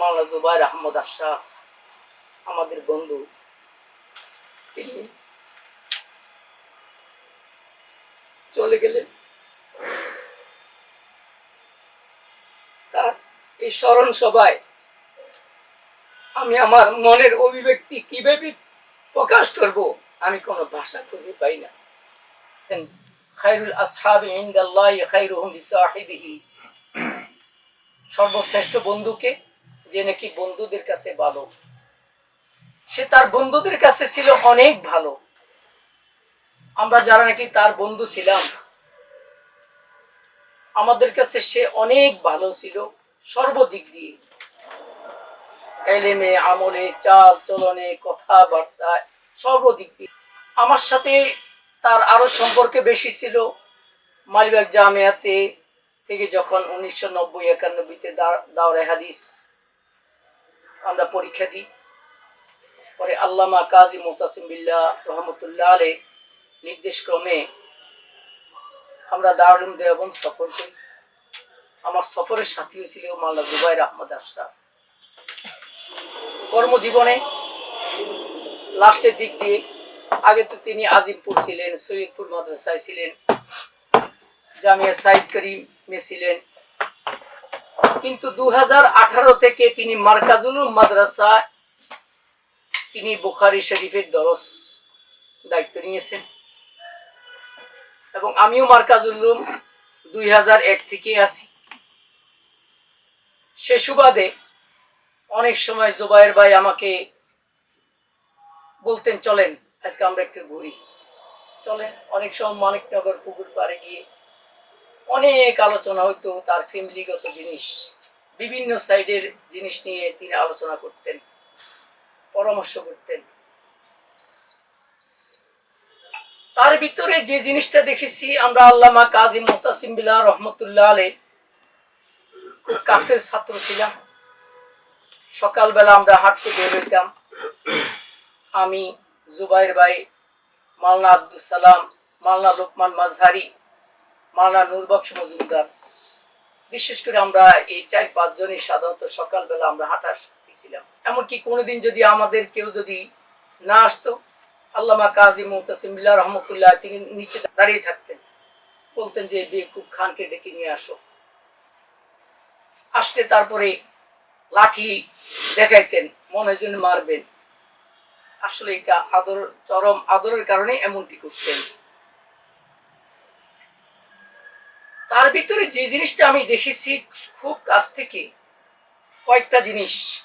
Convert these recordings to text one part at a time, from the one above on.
মাওলানা জুবাইর আহমদ আশরাফ, আমাদের বন্ধু। চলে গেলেন। তার এই স্মরণ সভায় আমি আমার মনের অভিব্যক্তি কীভাবে প্রকাশ করব, আমি কোনো ভাষা খুঁজে পাই না। সর্বশ্রেষ্ঠ বন্ধুকে যে নাকি বন্ধুদের কাছে ভালো। সে তার বন্ধুদের কাছে ছিল অনেক ভালো। আমরা যারা নাকি তার বন্ধু ছিলাম, আমাদের কাছে সে অনেক ভালো ছিল, সর্বদিক দিয়ে। এলেমে, আমলে, চাল চলনে কথাবার্তায় সর্বদিক দিয়ে। আমার সাথে তার আরও সম্পর্কে বেশি ছিল। মালিবাগ জামিয়াতে থেকে যখন উনিশশো নব্বই একানব্বইতে দাওরে হাদিস আমরা পরীক্ষা দিই। পরে আল্লামা কাজী মোতাসিম বিল্লাহ রহমতুল্লাহ আলে নির্দেশ ক্রমে আমরা দারুল দেওবন সফর করি। আমার সফরের সাথী ছিল মাল্লা জুবাইর আহমদ আশরাফ। কর্মজীবনে লাস্টের দিক দিয়ে আগে তো তিনি আজিমপুর ছিলেন, সৈয়দপুর মাদ্রাসায় ছিলেন, জামিয়া সাইদ করিমে ছিলেন কিন্তু দু থেকে তিনি মার্কাজুল মাদ্রাসা, তিনি বুখারি শরীফের দরস দায়িত্ব নিয়েছেন। এবং আমিও মার্কাজুল্লুম দুই হাজার এক থেকে আছি সে সুবাদে অনেক সময় জুবাইর ভাই আমাকে বলতেন, চলেন, আজকে আমরা একটু ঘুরি। চলেন, অনেক সময় মানিকনগর পুকুর পাড়ে গিয়ে অনেক আলোচনা হইতো তার ফ্যামিলিগত জিনিস। বিভিন্ন সাইডের জিনিস নিয়ে তিনি আলোচনা করতেন, পরামর্শ করতেন। তার ভিতরে যে জিনিসটা দেখেছি, আমরা আল্লামা কাজী মোতাসিম বিল্লাহ রহমতুল্লাহ আলে খুব কাছের ছাত্র ছিলাম। সকালবেলা আমরা হাঁটতে বের হইতাম। আমি জুবাইর ভাই মালনা আব্দুল সালাম মালনা লোকমান মাজহারি মালনা নুরবক্স মজুমদার। বিশেষ করে আমরা এই চার পাঁচজনই সাধারণত সকালবেলা আমরা হাঁটা ছিলাম। এমনকি কোনোদিন যদি আমাদের কেউ যদি না আসতো, আল্লামা কাজী মোতাসিম বিল্লাহ রহমতুল্লাহ তিনি নিচে দাঁড়িয়ে থাকতেন। বলতেন যে, বেকুব খানকে ডেকে নিয়ে আসো। আসলে তারপরে লাঠি দেখাইতেন, মনে জন্য মারবেন। আসলে এটা আদর, চরম আদরের কারণে এমনটি করতেন। তার ভিতরে যে জিনিসটা আমি দেখেছি খুব কাছ থেকে, কয়েকটা জিনিস।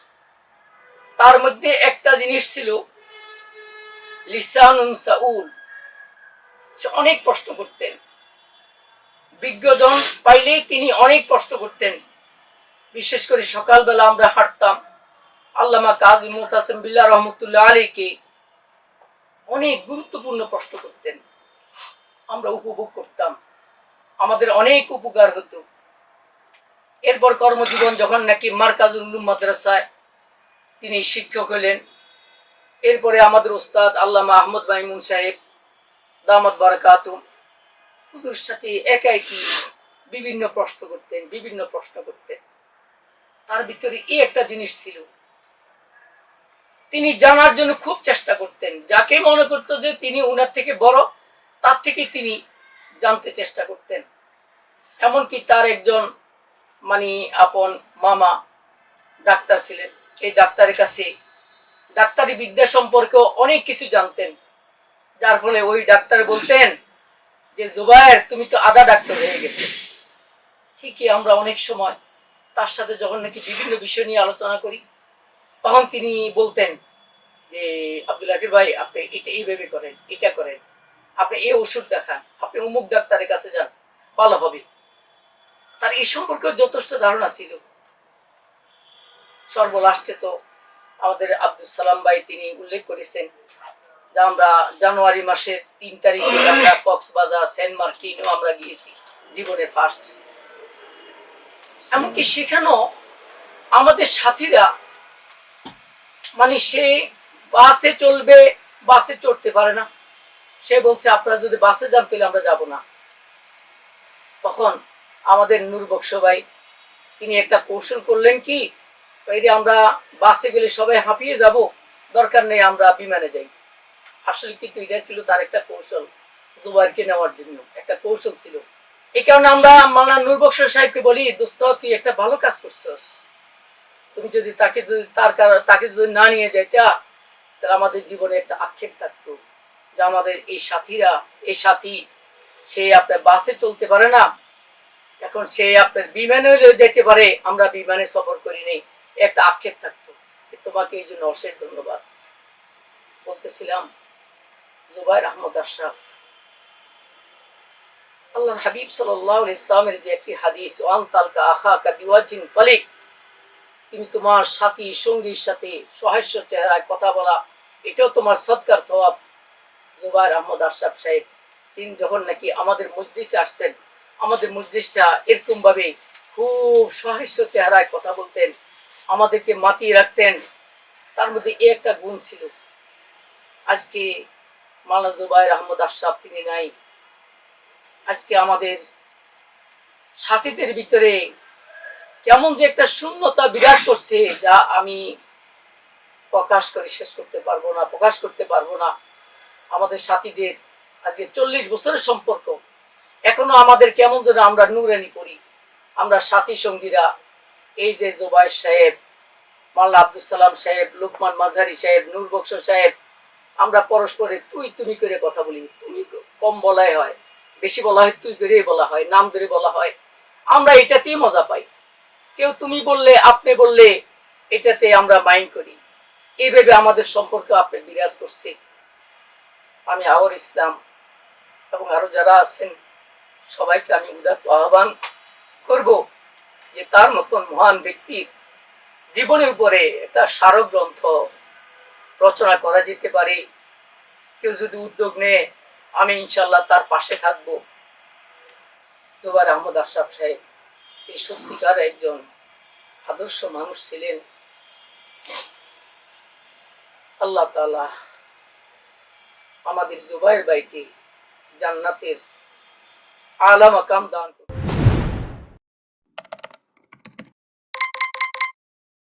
তার মধ্যে একটা জিনিস ছিল, লিসানুন সাউল। অনেক প্রশ্ন করতেন। বিজ্ঞজন পাইলেই তিনি অনেক প্রশ্ন করতেন। বিশেষ করে সকালবেলা আমরা হাঁটতাম। আল্লামা কাজী মোতাসিম বিল্লাহ রহমতুল্লাহ আলীকে অনেক গুরুত্বপূর্ণ প্রশ্ন করতেন। আমরা উপভোগ করতাম। আমাদের অনেক উপকার হতো। এরপর কর্মজীবন যখন নাকি মার্কাজুল উলুম মাদ্রাসায় তিনি শিক্ষক হলেন, এরপরে আমাদের ওস্তাদ আল্লামা আহমদ মাইমুন সাহেব দামদ বারাকাতুম, হুজুর সাথে একাই বিভিন্ন প্রশ্ন করতেন, বিভিন্ন প্রশ্ন করতেন। তার ভিতরে এই একটা জিনিস ছিল, তিনি জানার জন্য খুব চেষ্টা করতেন। যাকে মনে করতো যে তিনি উনার থেকে বড়, তার থেকে তিনি জানতে চেষ্টা করতেন। এমনকি তার একজন মানে আপন মামা ডাক্তার ছিলেন। এই ডাক্তারের কাছে ডাক্তারি বিদ্যা সম্পর্কেও অনেক কিছু জানতেন। যার ফলে ওই ডাক্তার বলতেন যে, জুবায়ের, তুমি তো আদা ডাক্তার হয়ে গেছে। ঠিকই আমরা অনেক সময় তার সাথে যখন নাকি বিভিন্ন বিষয় নিয়ে আলোচনা করি, তখন তিনি বলতেন যে, আব্দুল আকির ভাই, আপনি এটা এইভাবে করেন, এটা করেন। আপনি এই ওষুধ দেখান, আপনি অমুক ডাক্তারের কাছে যান, ভালো হবে। তার এই সম্পর্কে যথেষ্ট ধারণা ছিল। সর্বলাস্টে তো আমাদের আব্দুল সালাম ভাই তিনি উল্লেখ করেছেন যে আমরা জানুয়ারি মাসের তিন তারিখে আমরা কক্সবাজার, সেন্ট মার্টিনও আমরা গিয়েছি, জীবনে ফার্স্ট এমনকি সেখানেও আমাদের সাথীরা মানে সে বাসে চলবে, বাসে চড়তে পারে না। সে বলছে, আপনারা যদি বাসে যান, তাহলে আমরা যাব না। তখন আমাদের নূর বক্স ভাই, তিনি একটা কৌশল করলেন কি আমরা বাসে গেলে সবাই হাঁপিয়ে যাব, দরকার নেই আমরা বিমানে যাই। আসলে কিন্তু এটা ছিল তার একটা কৌশল জুবাইরকে নেওয়ার জন্য, একটা কৌশল ছিল। এই কারণে আমরা মাওলানা নূর বক্সর সাহেবকে বলি, দোস্ত, তুই একটা ভালো কাজ করছস। তুমি যদি তাকে যদি তার তাকে যদি না নিয়ে যাইতা, তাহলে আমাদের জীবনে একটা আক্ষেপ থাকতো। যে আমাদের এই সাথীরা, এই সাথী, সে আপনার বাসে চলতে পারে না। এখন সে আপনার বিমানে যেতে পারে, আমরা বিমানে সফর করি নেই। একটা আক্ষেপ থাকতো তোমাকে এই জন্য অশেষ ধন্যবাদ। বলতেছিলাম, জুবাইর আহমদ আশরাফ, আল্লাহর হাবিব সাল্লাহ ইসলামের যে একটি হাদিস, ওয়ান তালকা আখা কা পালিক তুমি তোমার সাথী, সঙ্গীর সাথে সহাস্য চেহারায় কথা বলা এটাও তোমার সৎকার স্বভাব। জুবাইর আহমদ আশরাফ সাহেব, তিনি যখন নাকি আমাদের মজলিসে আসতেন, আমাদের মজলিসটা এরকম ভাবে খুব সহাস্য চেহারায় কথা বলতেন, আমাদেরকে মাতিয়ে রাখতেন, তার মধ্যে এ একটা গুণ ছিল। আজকে মালা জুবাইর আহমদ আশরাফ তিনি নাই। আজকে আমাদের সাথীদের ভিতরে কেমন যে একটা শূন্যতা বিরাজ করছে, যা আমি প্রকাশ করে শেষ করতে পারব না, প্রকাশ করতে পারব না। আমাদের সাথীদের আজকে চল্লিশ বছরের সম্পর্ক। এখনও আমাদের কেমন যেন আমরা নুরানি করি আমরা সাথী সঙ্গীরা, এই যে জোবাইর সাহেব, মাল্লা আব্দুল সালাম সাহেব, লুকমান মাঝারি সাহেব, নূর বক্স সাহেব, আমরা পরস্পরে তুই তুমি করে কথা বলি। তুমি কম বলাই হয়, বেশি বলা হয় তুই করেই বলা হয়, নাম ধরে বলা হয়। আমরা এটাতেই মজা পাই। কেউ তুমি বললে, আপনি বললে, এটাতে আমরা মাইন্ড করি। এইভাবে আমাদের সম্পর্ক আপনি বিরাজ করছে। আমি আওয়ার ইসলাম এবং আরও যারা আছেন, সবাইকে আমি উদাত্ত আহ্বান করব যে তার মতন মহান ব্যক্তির জীবনের উপরে একটা স্মারক গ্রন্থ রচনা করা যেতে পারে। কেউ যদি উদ্যোগ নেয়, আমি ইনশাল্লাহ তার পাশে থাকব। জুবাইর আহমদ আশরাফ সাহেব এই সত্যিকার একজন আদর্শ মানুষ ছিলেন। আল্লাহ তাআলা আমাদের জুবাইর ভাইকে জান্নাতের আলা মাকাম দান।